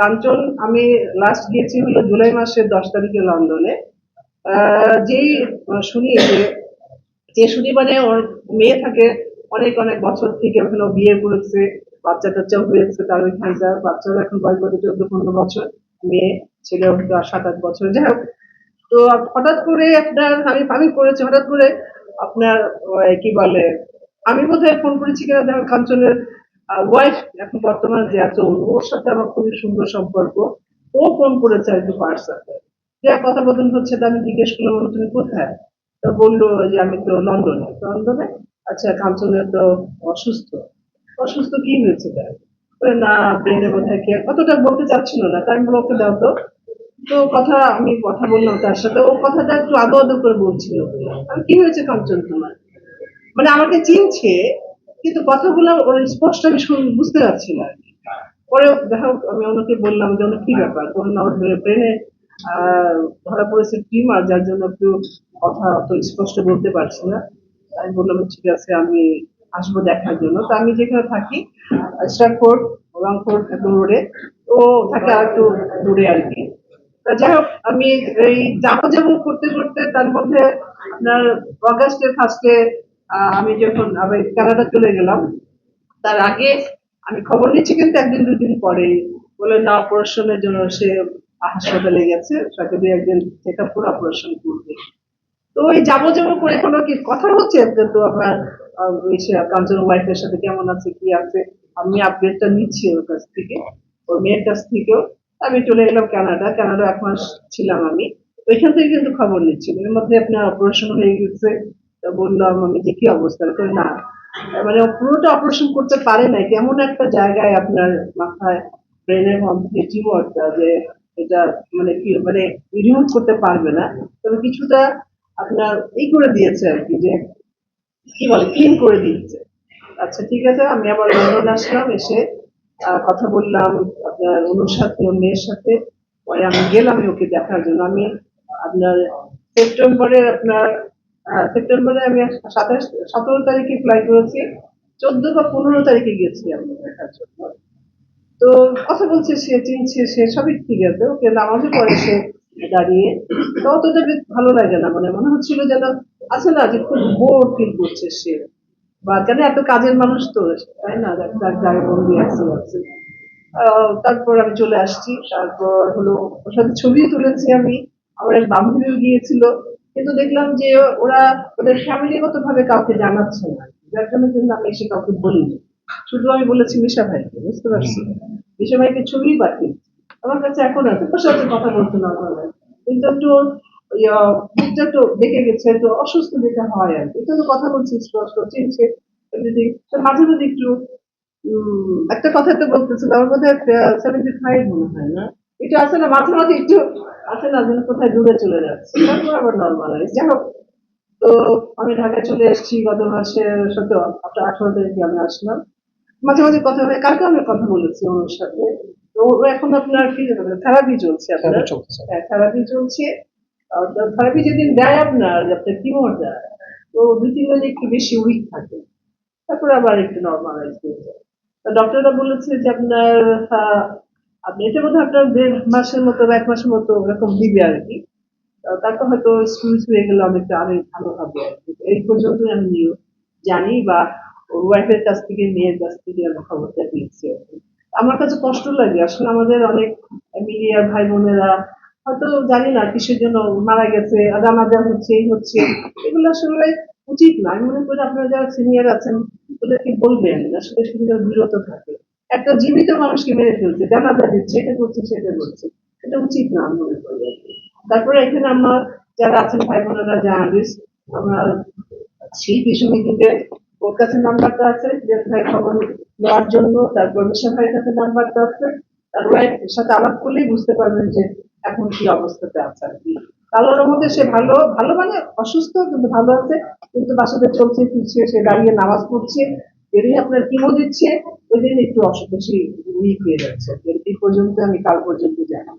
কাঞ্চন, আমি লাস্ট গিয়েছি হলো জুলাই মাসের দশ তারিখে লন্ডনে। যেই শুনি যে শুনি মানে ওর মেয়ে থাকে অনেক অনেক বছর থেকে ওখানে বিয়ে করেছে বাচ্চা টাচ্চাও হয়েছে, তার ওইখানে যা বাচ্চারা এখন বয়স বছর চোদ্দ পনেরো বছর, মেয়ে, ছেলে হয়তো সাত আট বছর। যাই হোক, তো হঠাৎ করে আপনার আমি আমি করেছি, হঠাৎ করে আপনার কি বলে, আমি বোধহয় ফোন করেছি কিনা দেখো কাঞ্চনের ওয়াইফ এখন বর্তমান যে আছে, ওর সাথে আমার খুবই সুন্দর সম্পর্ক। ও ফোন করেছে কি হোয়াটসঅ্যাপে যে কথা বদল হচ্ছে তা আমি জিজ্ঞেস করলাম তুমি কোথায়? তো বলল যে, আমি তো লন্ডনে। লন্ডনে? আচ্ছা কাঞ্চনের তো অসুস্থ। অসুস্থ কি হয়েছে তার? না, ব্রেনে বোধহয় কি কতটা বলতে চাচ্ছিল না, তাই আমি ওকে দাও তো। তো কথা, আমি কথা বললাম তার সাথে। ও কথাটা একটু আদো আদো করে বলছিল। আমি, কি হয়েছে কাঞ্চন তোমার? মানে আমাকে চিনছে কিন্তু কথাগুলো ওর স্পষ্ট আমি বুঝতে পারছি না। পরে দেখো আমি ওনাকে বললাম যে ওনার কি ব্যাপার? বললাম আমার ব্রেনে ধরা পড়েছে টিউমার যার জন্য একটু কথা অত স্পষ্ট বলতে পারছি না। আমি বললাম, ঠিক আছে, আমি আসব দেখার জন্য। তো আমি যেখানে থাকি স্ট্রাকফোর্ড রংপুর, একদম রোডে। ও থাকে আর একটু দূরে আর কি। যাই হোক, আমি এই যাব যাব করতে করতে তার মধ্যে আপনার অগাস্টের ফার্স্টে আমি যখন আবার কানাডা চলে গেলাম, তার আগে আমি খবর নিচ্ছি কিন্তু একদিন দুদিন পরে। বলে, না অপারেশনের জন্য সে হাসপাতালে গেছে, তাকে দিয়ে একদিন চেক আপ করে অপারেশন করবে। তো ওই যাব যাব করে কোনো কি কথা হচ্ছে? কিন্তু আপনার কাঞ্চন ওয়াইফের সাথে কেমন আছে, কি আছে? আমি আপডেটটা নিচ্ছি ওর কাছ থেকে, ওর মেয়ের কাছ থেকেও। আমি চলে গেলাম কানাডা কানাডা এক মাস ছিলাম আমি। ওইখান থেকে কিন্তু খবর নিচ্ছি। এর মধ্যে আপনার অপারেশন হয়ে গেছে বললাম আমি যে, কি অবস্থা? তো না। মানে পুরোটা অপারেশন করতে পারে না কেমন একটা জায়গায় আপনার মাথায় ব্রেনের মধ্যে টিউমারটা যে এটা মানে কি মানে রিমুভ করতে পারবে না। তবে কিছুটা আপনার এই করে দিয়েছে আর কি, যে কি বলে ক্লিন করে দিচ্ছে আচ্ছা ঠিক আছে, আমি আবার লন্ডন আসলাম, এসে কথা বললাম আপনার অনুর সাথে মেয়ের সাথে। পরে আমি গেলাম ওকে দেখার জন্য। আমি আপনার সেপ্টেম্বরের আপনার সেপ্টেম্বরে আমি সাতাশ, সতেরো তারিখে ফ্লাই করেছি। চোদ্দ বা পনেরো তারিখে গেছি আমি দেখার জন্য। তো কথা বলছে সে চিনছে সে সবই ঠিক আছে। ওকে নামাজও পড়ে সে দাঁড়িয়ে। তো অতটা বেশ ভালো লাগে না মানে মনে হচ্ছিল যেন আছে না যে খুব বোর ফিল করছে সে। বা কেন এত কাজের মানুষ তো, তাই না? তার জায়গায় বন্দি আছে আছে। তারপর আমি চলে আসছি। তারপর হলো ওর সাথে ছবিও তুলেছি আমি। আমার এক বান্ধবীও গিয়েছিল। কিন্তু দেখলাম যে ওরা ওদের ফ্যামিলিগত ভাবে কাউকে জানাচ্ছে না। যার জন্য কিন্তু আমি এসে কাউকে বলিনি। শুধু আমি বলেছি মিশা ভাইকে বুঝতে পারছি? মিশা ভাইকে ছবি পাঠিয়েছি আমার কাছে এখন আছে তোর সাথে কথা বলতে না কিন্তু একটু মুখটা একটু দেখে গেছে একটু অসুস্থ যেটা হয় আর কি। তো কথা বলছি স্পষ্ট চিনছে। তো মাঝে মাঝে একটু উম, একটা কথা তো বলতেছিল আমার মধ্যে সেভেন্টি ফাইভ মনে হয় না? এটা আছে না মাঝে মাঝে একটু আছে না যেন কোথায় দূরে চলে যাচ্ছে। তারপর আবার নর্মালাইজ যাই হোক তো আমি ঢাকায় চলে এসেছি গত মাসের সাথে আপনার আঠারো তারিখে আমি আসলাম। মাঝে মাঝে কথা হয় কালকে আমি কথা বলেছি ওর সাথে। তো ও এখন আপনার কি থেরাপি চলছে আপনার? হ্যাঁ থেরাপি চলছে। থেরাপি যেদিন দেয় আপনার আপনার কিমোর দেয় তো দুই তিন দিন একটু বেশি উইক থাকে। তারপরে আবার একটু নর্মালাইজ হয়ে যায়। ডক্টররা বলেছে যে আপনার আপনি এটা বোধহয় আপনার দেড় মাসের মতো এক মাসের মতো ওরকম দিবে আর কি। তারপর হয়তো স্কুল হয়ে গেলে অনেকটা অনেক ভালো হবে আর কি। এই পর্যন্ত আমি নিও জানি বা ওয়াইফের কাছ থেকে, মেয়ের কাছ থেকে আমি খবরটা পেয়েছি আমার কাছে কষ্ট লাগে। আসলে আমাদের অনেক মিডিয়ার ভাই বোনেরা হয়তো জানি না কিসের জন্য মারা গেছে জানাজা হচ্ছে, এই হচ্ছে। এগুলো আসলে উচিত না। আমি মনে করি আপনারা যারা সিনিয়র আছেন, ওদেরকে বলবেন। আসলে সেগুলো বিরত থাকে। একটা জীবিত মানুষকে মেরে ফেলছে জানাজা দিচ্ছে এটা করছে সেটা করছে। এটা উচিত না আমি মনে করি। তারপরে এখানে আমার যারা আছেন ভাই বোনেরা জার্নালিস্ট আমার শিল্পী সমিতিতে ওর কাছে নাম্বারটা আছে ভাই খবর নেওয়ার জন্য, তারপর মিশা ভাইয়ের কাছে নাম্বারটা আছে। তার ওয়াইফের সাথে আলাপ করলেই বুঝতে পারবেন যে এখন কি অবস্থাতে আছে আর কি। কালোর মধ্যে সে ভালো ভালো মানে অসুস্থ, কিন্তু ভালো আছে, কিন্তু বাসাতে চলছে, ফিরছে, সে দাঁড়িয়ে নামাজ পড়ছে যেদিন আপনার কিমো দিচ্ছে ওই দিন একটু অসুখ বেশি উইক হয়ে যাচ্ছে। এই পর্যন্ত আমি কাল পর্যন্ত জানি।